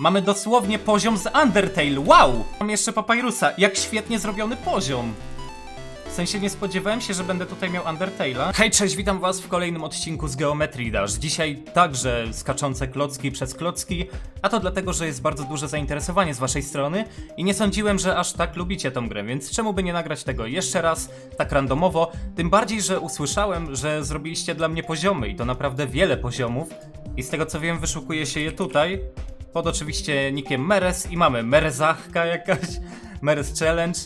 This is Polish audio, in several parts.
Mamy dosłownie poziom z Undertale, wow! Mam jeszcze Papyrusa, jak świetnie zrobiony poziom. W sensie nie spodziewałem się, że będę tutaj miał Undertale'a. Hej, cześć, witam was w kolejnym odcinku z Geometry Dash. Dzisiaj także skaczące klocki przez klocki, a to dlatego, że jest bardzo duże zainteresowanie z waszej strony i nie sądziłem, że aż tak lubicie tą grę, więc czemu by nie nagrać tego jeszcze raz, tak randomowo, tym bardziej, że usłyszałem, że zrobiliście dla mnie poziomy i to naprawdę wiele poziomów i z tego co wiem wyszukuje się je tutaj, pod oczywiście nickiem Meres i mamy Merezachka jakaś, Meres Challenge,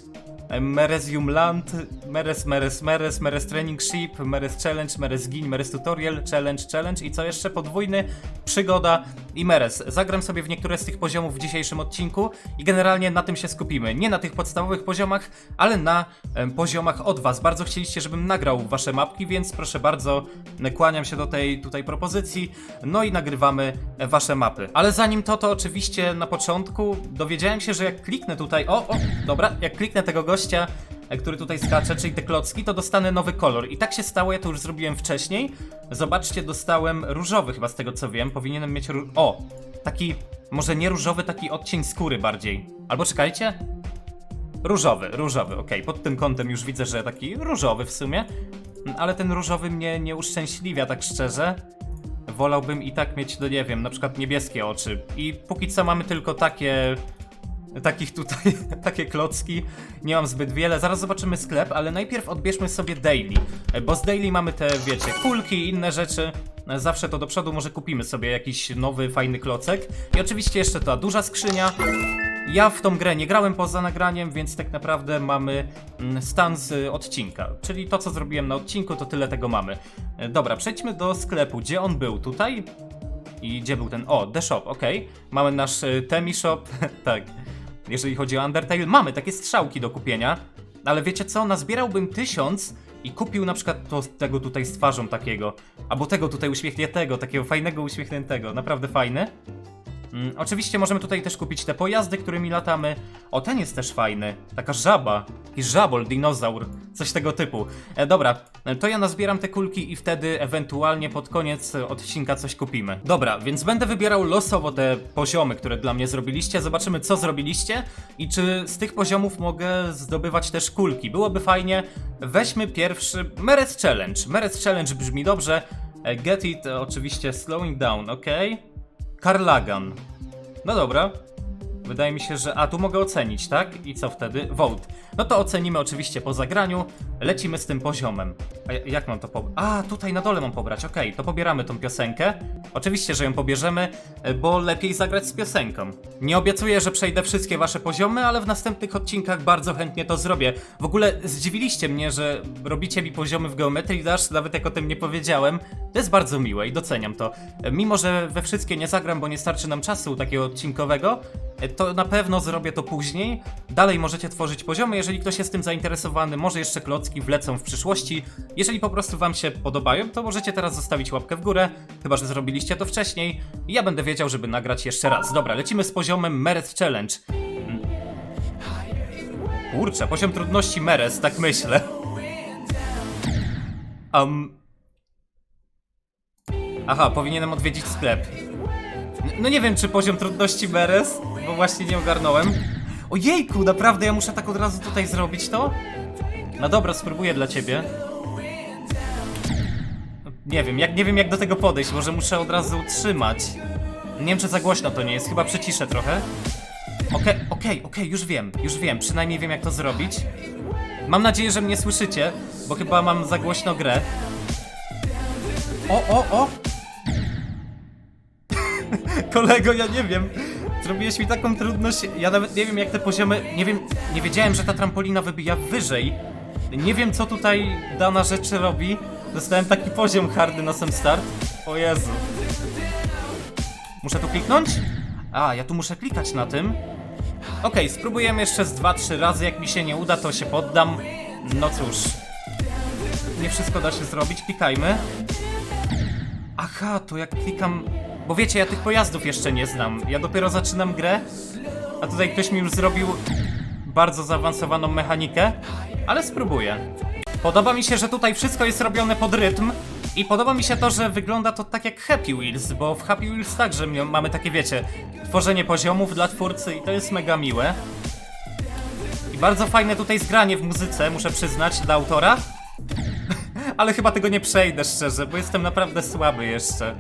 Merezium Land, Meres, Meres, Meres, Meres Training Ship, Meres Challenge, Meres Gin, Meres Tutorial, Challenge, Challenge i co jeszcze? Podwójny, Przygoda i Meres. Zagram sobie w niektóre z tych poziomów w dzisiejszym odcinku i generalnie na tym się skupimy. Nie na tych podstawowych poziomach, ale na em, poziomach od was. Bardzo chcieliście, żebym nagrał wasze mapki, więc proszę bardzo, kłaniam się do tej tutaj propozycji, no i nagrywamy wasze mapy. Ale zanim to, to oczywiście na początku dowiedziałem się, że jak kliknę tutaj, o, o, dobra, jak kliknę tego gościa, e, który tutaj skacze, czyli te klocki, to dostanę nowy kolor. I tak się stało, ja to już zrobiłem wcześniej. Zobaczcie, dostałem różowy chyba z tego co wiem. Powinienem mieć ró- O! Taki, może nie różowy, taki odcień skóry bardziej. Albo czekajcie. Różowy, różowy, okej. Pod tym kątem już widzę, że taki różowy w sumie. Ale ten różowy mnie nie uszczęśliwia, tak szczerze. Wolałbym i tak mieć, no nie wiem, na przykład niebieskie oczy. I póki co mamy tylko takie takich tutaj, takie klocki. Nie mam zbyt wiele. Zaraz zobaczymy sklep, ale najpierw odbierzmy sobie daily. Bo z daily mamy te, wiecie, kulki i inne rzeczy. Zawsze to do przodu może kupimy sobie jakiś nowy, fajny klocek. I oczywiście jeszcze ta duża skrzynia. Ja w tą grę nie grałem poza nagraniem, więc tak naprawdę mamy mm, stan z odcinka. Czyli to, co zrobiłem na odcinku, to tyle tego mamy. E, Dobra, przejdźmy do sklepu. Gdzie on był? Tutaj? I gdzie był ten? O, The Shop, okej. Mamy nasz y, Temi Shop, tak. Jeżeli chodzi o Undertale, mamy takie strzałki do kupienia. Ale wiecie co? Nazbierałbym tysiąc i kupił na przykład to, tego tutaj z twarzą takiego. Albo tego tutaj uśmiechniętego, takiego fajnego uśmiechniętego. Naprawdę fajny. Mm, oczywiście możemy tutaj też kupić te pojazdy, którymi latamy. O, ten jest też fajny. Taka żaba. Jakiś żabol, dinozaur. Coś tego typu. E, dobra, e, to ja nazbieram te kulki i wtedy ewentualnie pod koniec odcinka coś kupimy. Dobra, więc będę wybierał losowo te poziomy, które dla mnie zrobiliście. Zobaczymy, co zrobiliście i czy z tych poziomów mogę zdobywać też kulki. Byłoby fajnie. Weźmy pierwszy Meres Challenge. Meres Challenge brzmi dobrze. E, Get it, e, oczywiście slowing down, ok? Karlagan. No dobra. Wydaje mi się, że. A tu mogę ocenić, tak? I co wtedy? Vote. No to ocenimy oczywiście po zagraniu. Lecimy z tym poziomem. A ja- jak mam to po. A, tutaj na dole mam pobrać. Okej, to pobieramy tą piosenkę. Oczywiście, że ją pobierzemy, e, bo lepiej zagrać z piosenką. Nie obiecuję, że przejdę wszystkie wasze poziomy, ale w następnych odcinkach bardzo chętnie to zrobię. W ogóle zdziwiliście mnie, że robicie mi poziomy w Geometry Dash, nawet jak o tym nie powiedziałem. To jest bardzo miłe i doceniam to. E, Mimo, że we wszystkie nie zagram, bo nie starczy nam czasu takiego odcinkowego, to na pewno zrobię to później. Dalej możecie tworzyć poziomy, jeżeli ktoś jest tym zainteresowany, może jeszcze klocki wlecą w przyszłości. Jeżeli po prostu wam się podobają, to możecie teraz zostawić łapkę w górę, chyba że zrobiliście to wcześniej. Ja będę wiedział, żeby nagrać jeszcze raz. Dobra, lecimy z poziomem Meres Challenge. Kurczę, poziom trudności Meres, tak myślę. Um... Aha, powinienem odwiedzić sklep. No nie wiem, czy poziom trudności Meres, bo właśnie nie ogarnąłem. Ojejku, naprawdę ja muszę tak od razu tutaj zrobić to? No dobra, spróbuję dla ciebie. Nie wiem, jak, nie wiem jak do tego podejść, może muszę od razu utrzymać. Nie wiem, czy za głośno to nie jest, chyba przyciszę trochę. Okej, okej, okej, już wiem, już wiem, przynajmniej wiem jak to zrobić. Mam nadzieję, że mnie słyszycie, bo chyba mam za głośno grę. O, o, o! Kolego, ja nie wiem. Zrobiłeś mi taką trudność. Ja nawet nie wiem, jak te poziomy. Nie wiem, nie wiedziałem, że ta trampolina wybija wyżej. Nie wiem, co tutaj dana rzecz robi. Dostałem taki poziom hardy na sam start. O Jezu. Muszę tu kliknąć? A, ja tu muszę klikać na tym. Okej, spróbujemy jeszcze z 2-3 razy. Jak mi się nie uda, to się poddam. No cóż. Nie wszystko da się zrobić. Klikajmy. Aha, to jak klikam. Bo wiecie, ja tych pojazdów jeszcze nie znam. Ja dopiero zaczynam grę, a tutaj ktoś mi już zrobił bardzo zaawansowaną mechanikę, ale spróbuję. Podoba mi się, że tutaj wszystko jest robione pod rytm. I podoba mi się to, że wygląda to tak jak Happy Wheels, bo w Happy Wheels także mamy takie, wiecie, tworzenie poziomów dla twórcy i to jest mega miłe. I bardzo fajne tutaj zgranie w muzyce, muszę przyznać, dla autora. Ale chyba tego nie przejdę szczerze, bo jestem naprawdę słaby jeszcze.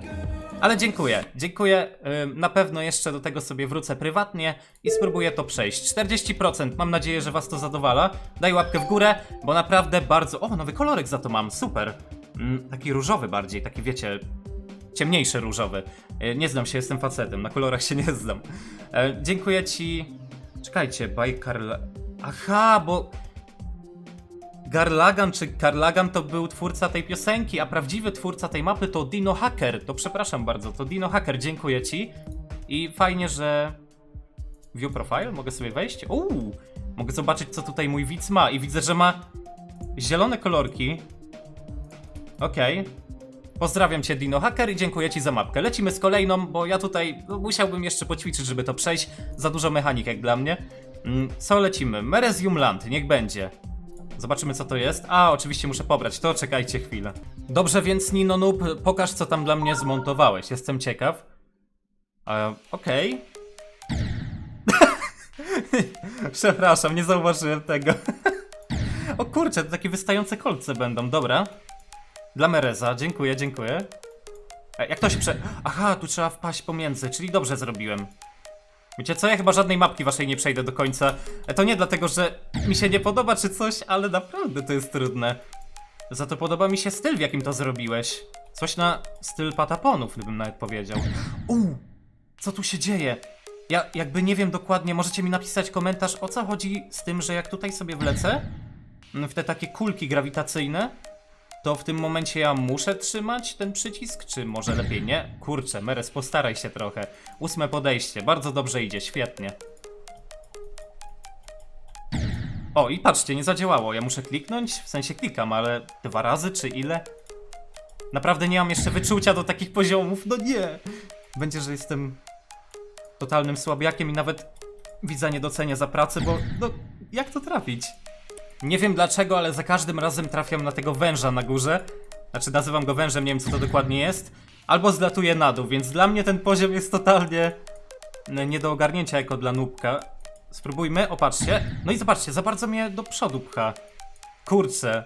Ale dziękuję, dziękuję. Na pewno jeszcze do tego sobie wrócę prywatnie i spróbuję to przejść. 40%, mam nadzieję, że Was to zadowala. Daj łapkę w górę, bo naprawdę bardzo. O, nowy kolorek za to mam, super. Mm, taki różowy bardziej, taki wiecie, ciemniejszy różowy. Y, Nie znam się, jestem facetem, na kolorach się nie znam. E, Dziękuję Ci. Czekajcie, by Karla. Aha, bo Garlagan czy Karlagan to był twórca tej piosenki, a prawdziwy twórca tej mapy to Dino Hacker. To przepraszam bardzo, to Dino Hacker, dziękuję ci. I fajnie, że. View profile? Mogę sobie wejść? Uuu! Mogę zobaczyć, co tutaj mój widz ma. I widzę, że ma zielone kolorki. Okej. Pozdrawiam cię, Dino Hacker, i dziękuję ci za mapkę. Lecimy z kolejną, bo ja tutaj musiałbym jeszcze poćwiczyć, żeby to przejść. Za dużo mechanik jak dla mnie. Mm, co lecimy? Merezium Land, niech będzie. Zobaczymy co to jest. A, oczywiście muszę pobrać to, czekajcie chwilę. Dobrze, więc Nino Noob, pokaż co tam dla mnie zmontowałeś. Jestem ciekaw. E, Okej. Przepraszam, nie zauważyłem tego. o kurczę, to takie wystające kolce będą, dobra. Dla Mereza, dziękuję, dziękuję. E, jak to się prze... Aha, tu trzeba wpaść pomiędzy, czyli dobrze zrobiłem. Wiecie co, ja chyba żadnej mapki waszej nie przejdę do końca. To nie dlatego, że mi się nie podoba czy coś, ale naprawdę to jest trudne. Za to podoba mi się styl, w jakim to zrobiłeś. Coś na styl pataponów, bym nawet powiedział. Uuu, co tu się dzieje? Ja jakby nie wiem dokładnie, możecie mi napisać komentarz, o co chodzi z tym, że jak tutaj sobie wlecę, w te takie kulki grawitacyjne, to w tym momencie ja muszę trzymać ten przycisk, czy może lepiej nie? Kurczę, Meres, postaraj się trochę. Ósme podejście, bardzo dobrze idzie, świetnie. O, i patrzcie, nie zadziałało. Ja muszę kliknąć? W sensie klikam, ale dwa razy czy ile? Naprawdę nie mam jeszcze wyczucia do takich poziomów, no nie! Będzie, że jestem totalnym słabiakiem i nawet widza nie docenia za pracę, bo no, jak to trafić? Nie wiem dlaczego, ale za każdym razem trafiam na tego węża na górze. Znaczy, nazywam go wężem, nie wiem co to dokładnie jest. Albo zlatuje na dół, więc dla mnie ten poziom jest totalnie n- nie do ogarnięcia jako dla nubka. Spróbujmy, opatrzcie. No i zobaczcie, za bardzo mnie do przodu pcha. Kurczę.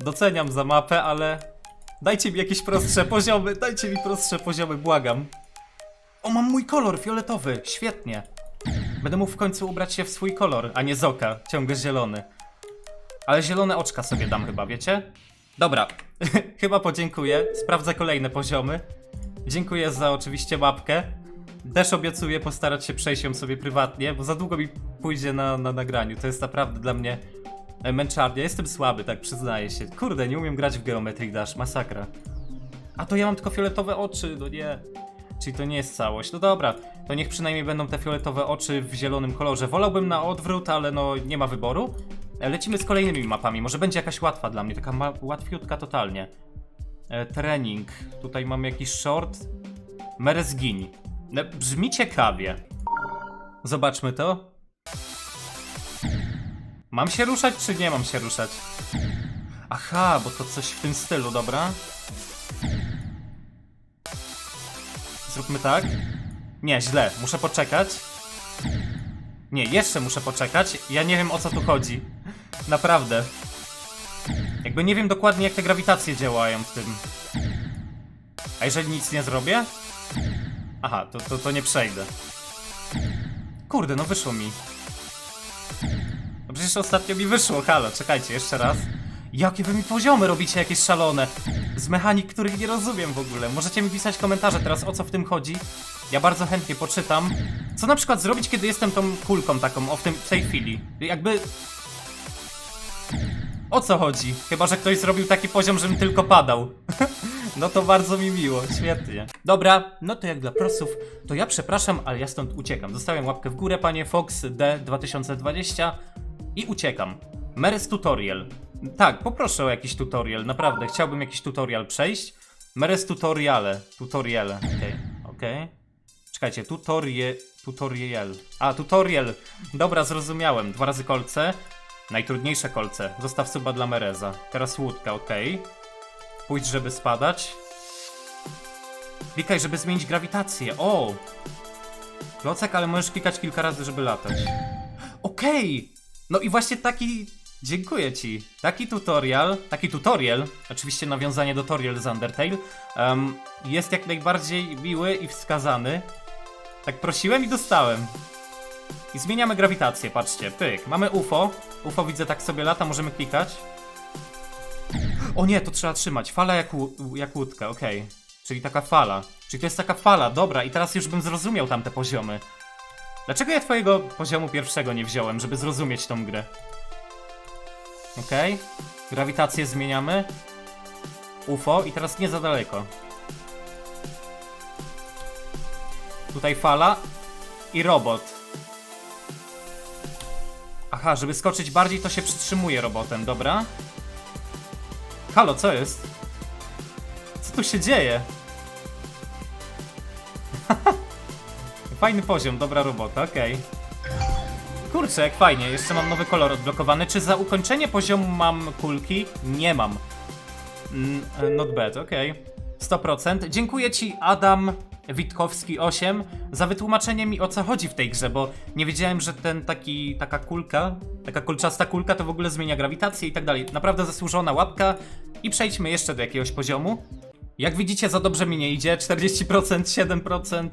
Doceniam za mapę, ale dajcie mi jakieś prostsze poziomy, dajcie mi prostsze poziomy, błagam. O, mam mój kolor fioletowy, świetnie. Będę mógł w końcu ubrać się w swój kolor, a nie z oka, ciągle zielony. Ale zielone oczka sobie dam chyba, wiecie? Dobra, chyba podziękuję. Sprawdzę kolejne poziomy. Dziękuję za oczywiście mapkę. Też obiecuję postarać się przejść ją sobie prywatnie, bo za długo mi pójdzie na, na nagraniu. To jest naprawdę dla mnie e, męczarnia. Jestem słaby, tak przyznaję się. Kurde, nie umiem grać w Geometry Dash, masakra. A to ja mam tylko fioletowe oczy, no nie. Czyli to nie jest całość. No dobra, to niech przynajmniej będą te fioletowe oczy w zielonym kolorze. Wolałbym na odwrót, ale no nie ma wyboru. E, Lecimy z kolejnymi mapami. Może będzie jakaś łatwa dla mnie, taka łatwiutka totalnie. E, trening. Tutaj mamy jakiś short. Merezgini. E, brzmi ciekawie. Zobaczmy to. Mam się ruszać, czy nie mam się ruszać? Aha, bo to coś w tym stylu, dobra. Zróbmy tak. Nie, źle. Muszę poczekać. Nie, jeszcze muszę poczekać. Ja nie wiem o co tu chodzi. Naprawdę. Jakby nie wiem dokładnie jak te grawitacje działają w tym. A jeżeli nic nie zrobię? Aha, to, to, to nie przejdę. Kurde, no wyszło mi. No przecież ostatnio mi wyszło, halo, czekajcie, jeszcze raz. Jakie wy mi poziomy robicie jakieś szalone? Z mechanik, których nie rozumiem w ogóle. Możecie mi pisać komentarze teraz, o co w tym chodzi. Ja bardzo chętnie poczytam. Co na przykład zrobić, kiedy jestem tą kulką taką, o w, tym, w tej chwili? Jakby... O co chodzi? Chyba, że ktoś zrobił taki poziom, żebym tylko padał. No to bardzo mi miło, świetnie. Dobra, no to jak dla prosów, to ja przepraszam, ale ja stąd uciekam. Zostawiam łapkę w górę, panie Fox D2020 i uciekam. Meres tutorial. Tak, poproszę o jakiś tutorial, naprawdę, chciałbym jakiś tutorial przejść. Meres tutoriale, tutoriale, okej, okej. Czekajcie, tutorie, tutorial. A, tutorial. Dobra, zrozumiałem. Dwa razy kolce. Najtrudniejsze kolce. Zostaw suba dla Mereza. Teraz łódka, okej. Pójdź, żeby spadać. Klikaj, żeby zmienić grawitację. O! Klocek, ale możesz klikać kilka razy, żeby latać. Okej! No i właśnie taki... Dziękuję ci. Taki tutorial, taki tutorial, oczywiście nawiązanie do tutorial z Undertale, em, jest jak najbardziej miły i wskazany. Tak prosiłem i dostałem. I zmieniamy grawitację, patrzcie, pyk. Mamy UFO. UFO widzę tak sobie lata, możemy klikać. O nie, to trzeba trzymać. Fala jak, jak łódka, okej. Czyli taka fala. Czyli to jest taka fala, dobra, i teraz już bym zrozumiał tamte poziomy. Dlaczego ja twojego poziomu pierwszego nie wziąłem, żeby zrozumieć tą grę? Okej. Grawitację zmieniamy. UFO i teraz nie za daleko. Tutaj fala i robot. Aha, żeby skoczyć bardziej, to się przytrzymuje robotem, dobra? Halo, co jest? Co tu się dzieje? Fajny poziom, dobra robota, okej. Kurczę, jak fajnie, jeszcze mam nowy kolor odblokowany. Czy za ukończenie poziomu mam kulki? Nie mam. Mm, not bad, okej. 100%. Dziękuję ci, Adam Witkowski 8, za wytłumaczenie mi o co chodzi w tej grze, bo nie wiedziałem, że ten taki, taka kulka, taka kulczasta kulka to w ogóle zmienia grawitację i tak dalej. Naprawdę zasłużona łapka i przejdźmy jeszcze do jakiegoś poziomu. Jak widzicie, za dobrze mi nie idzie. 40%, 7%,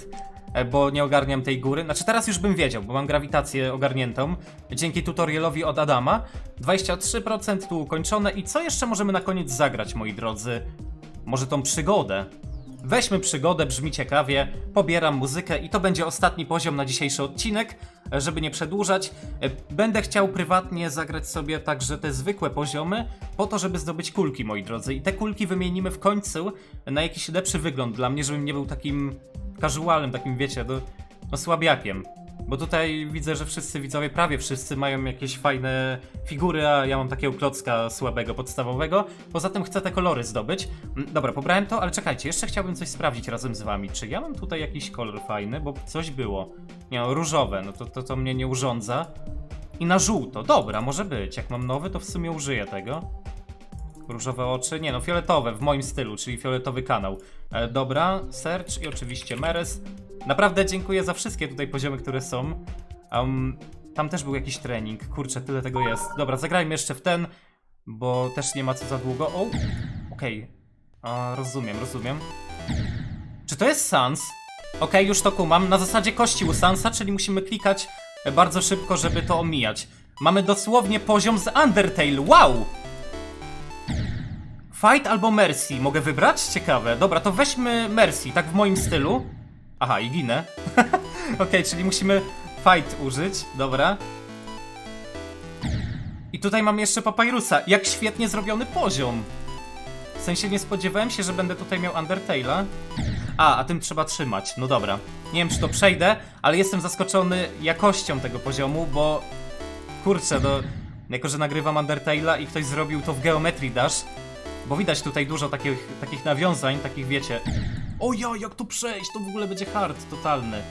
e, bo nie ogarniam tej góry. Znaczy, teraz już bym wiedział, bo mam grawitację ogarniętą. Dzięki tutorialowi od Adama. 23% tu ukończone. I co jeszcze możemy na koniec zagrać, moi drodzy? Może tą przygodę? Weźmy przygodę, brzmi ciekawie, pobieram muzykę i to będzie ostatni poziom na dzisiejszy odcinek, żeby nie przedłużać. E, Będę chciał prywatnie zagrać sobie także te zwykłe poziomy, po to, żeby zdobyć kulki, moi drodzy. I te kulki wymienimy w końcu na jakiś lepszy wygląd dla mnie, żebym nie był takim casualem, takim wiecie, do, no słabiakiem. Bo tutaj widzę, że wszyscy widzowie, prawie wszyscy mają jakieś fajne figury, a ja mam takiego klocka słabego, podstawowego. Poza tym chcę te kolory zdobyć. Mm, Dobra, pobrałem to, ale czekajcie, jeszcze chciałbym coś sprawdzić razem z wami. Czy ja mam tutaj jakiś kolor fajny, bo coś było. Nie, no, różowe, no to, to, to mnie nie urządza. I na żółto, dobra, może być. Jak mam nowy, to w sumie użyję tego. Różowe oczy, nie no, fioletowe w moim stylu, czyli fioletowy kanał. E, dobra, search i oczywiście Meres. Naprawdę dziękuję za wszystkie tutaj poziomy, które są. Um, tam też był jakiś trening, kurczę, tyle tego jest. Dobra, zagrajmy jeszcze w ten, bo też nie ma co za długo. O, okej, A, rozumiem, rozumiem. Czy to jest Sans? Okej, już to kumam. Na zasadzie kości u Sansa, czyli musimy klikać bardzo szybko, żeby to omijać. Mamy dosłownie poziom z Undertale, wow! Fight albo Mercy mogę wybrać? Ciekawe. Dobra, to weźmy Mercy, tak w moim stylu. Aha, i ginę. Okej, czyli musimy Fight użyć, dobra. I tutaj mam jeszcze Papyrusa. Jak świetnie zrobiony poziom. W sensie nie spodziewałem się, że będę tutaj miał Undertale'a. A, a tym trzeba trzymać. No dobra. Nie wiem, czy to przejdę, ale jestem zaskoczony jakością tego poziomu, bo... Kurczę, no... Jako, że nagrywam Undertale'a i ktoś zrobił to w Geometry Dash, bo widać tutaj dużo takich, takich nawiązań, takich wiecie. O ja, jak tu przejść? To w ogóle będzie hard totalny.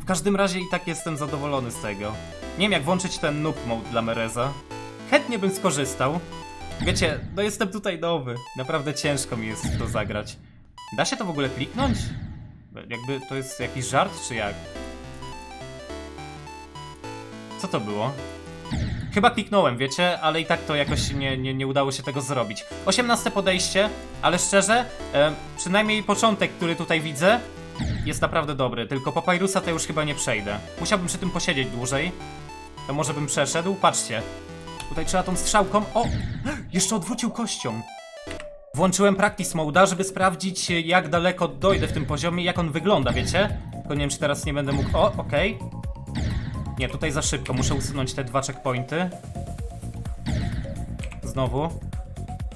W każdym razie i tak jestem zadowolony z tego. Nie wiem jak włączyć ten noob mode dla Mereza. Chętnie bym skorzystał. Wiecie, no jestem tutaj nowy. Naprawdę ciężko mi jest to zagrać. Da się to w ogóle kliknąć? Jakby to jest jakiś żart, czy jak? Co to było? Chyba kliknąłem, wiecie, ale i tak to jakoś nie, nie, nie udało się tego zrobić. 18 podejście, ale szczerze, e, przynajmniej początek, który tutaj widzę, jest naprawdę dobry. Tylko Papyrusa to już chyba nie przejdę. Musiałbym przy tym posiedzieć dłużej. To może bym przeszedł. Patrzcie. Tutaj trzeba tą strzałką. O! Jeszcze odwrócił kością. Włączyłem practice mode'a, żeby sprawdzić jak daleko dojdę w tym poziomie, jak on wygląda, wiecie? Tylko nie wiem, czy teraz nie będę mógł... O, okej. Nie, tutaj za szybko. Muszę usunąć te dwa checkpointy. Znowu.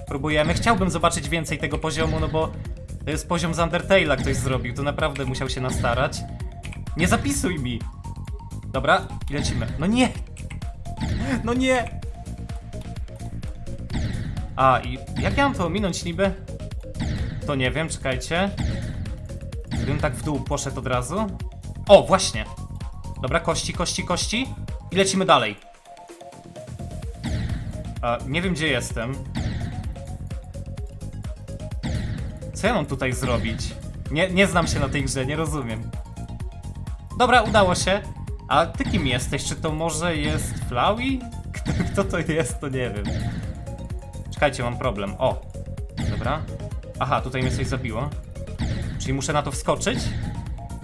Próbujemy. Chciałbym zobaczyć więcej tego poziomu, no bo to jest poziom z Undertale'a ktoś zrobił. To naprawdę musiał się nastarać. Nie zapisuj mi! Dobra, i lecimy. No nie! No nie! A, i jak ja mam to ominąć niby? To nie wiem, czekajcie. Gdybym tak w dół poszedł od razu. O, właśnie! Dobra, kości, kości, kości. I lecimy dalej. A, nie wiem, gdzie jestem. Co ja mam tutaj zrobić? Nie, nie znam się na tej grze, nie rozumiem. Dobra, udało się. A ty kim jesteś? Czy to może jest Flowey? Kto, kto to jest, to nie wiem. Czekajcie, mam problem. O! Dobra. Aha, tutaj mnie coś zabiło. Czyli muszę na to wskoczyć?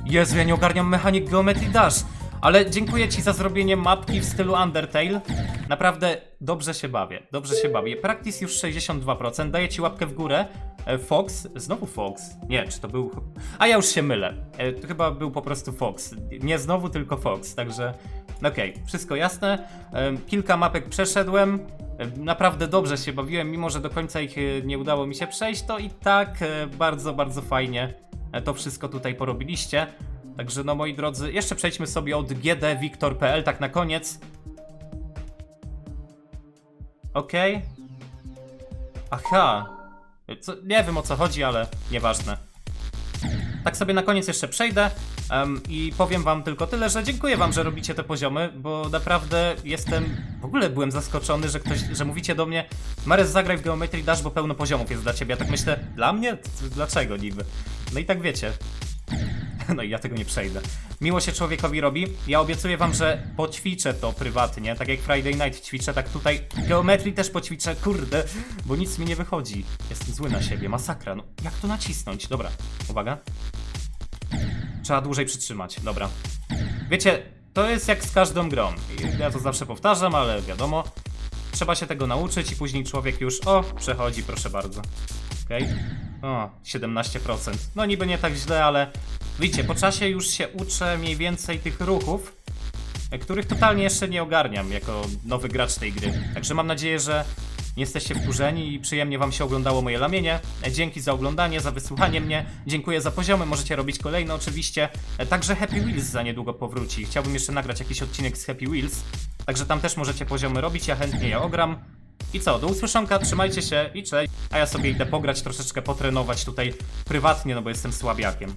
Jezu, ja nie ogarniam mechanik Geometry Dash. Ale dziękuję ci za zrobienie mapki w stylu Undertale. Naprawdę dobrze się bawię, dobrze się bawię. Practice już 62%, daję ci łapkę w górę. E, Fox, znowu Fox. Nie, czy to był... A ja już się mylę. E, To chyba był po prostu Fox. Nie znowu, tylko Fox, także... Okej, wszystko jasne. E, Kilka mapek przeszedłem. Naprawdę dobrze się bawiłem, mimo że do końca ich nie udało mi się przejść, to i tak bardzo, bardzo fajnie to wszystko tutaj porobiliście. Także no moi drodzy, jeszcze przejdźmy sobie od gdwiktor.pl tak na koniec. Okej. Aha. Co, nie wiem o co chodzi, ale nieważne. Tak sobie na koniec jeszcze przejdę em, i powiem wam tylko tyle, że dziękuję wam, że robicie te poziomy, bo naprawdę jestem, w ogóle byłem zaskoczony, że ktoś, że mówicie do mnie Mares zagraj w Geometry Dash, bo pełno poziomów jest dla ciebie. Ja tak myślę, dla mnie? Dlaczego niby? No i tak wiecie. No i ja tego nie przejdę. Miło się człowiekowi robi. Ja obiecuję wam, że poćwiczę to prywatnie. Tak jak Friday Night ćwiczę, tak tutaj geometrii też poćwiczę. Kurde, bo nic mi nie wychodzi. Jestem zły na siebie, masakra. No, jak to nacisnąć? Dobra, uwaga. Trzeba dłużej przytrzymać, dobra. Wiecie, to jest jak z każdą grą. Ja to zawsze powtarzam, ale wiadomo. Trzeba się tego nauczyć i później człowiek już, o, przechodzi, proszę bardzo. Okej. O, 17%. No niby nie tak źle, ale widzicie, po czasie już się uczę mniej więcej tych ruchów, e, których totalnie jeszcze nie ogarniam jako nowy gracz tej gry. Także mam nadzieję, że nie jesteście wkurzeni i przyjemnie wam się oglądało moje lamienie. E, Dzięki za oglądanie, za wysłuchanie mnie. Dziękuję za poziomy, możecie robić kolejne oczywiście. E, Także Happy Wheels za niedługo powróci. Chciałbym jeszcze nagrać jakiś odcinek z Happy Wheels. Także tam też możecie poziomy robić, ja chętnie je ogram. I co, do usłyszonka, trzymajcie się i cześć. A ja sobie idę pograć, troszeczkę potrenować tutaj prywatnie, no bo jestem słabiakiem.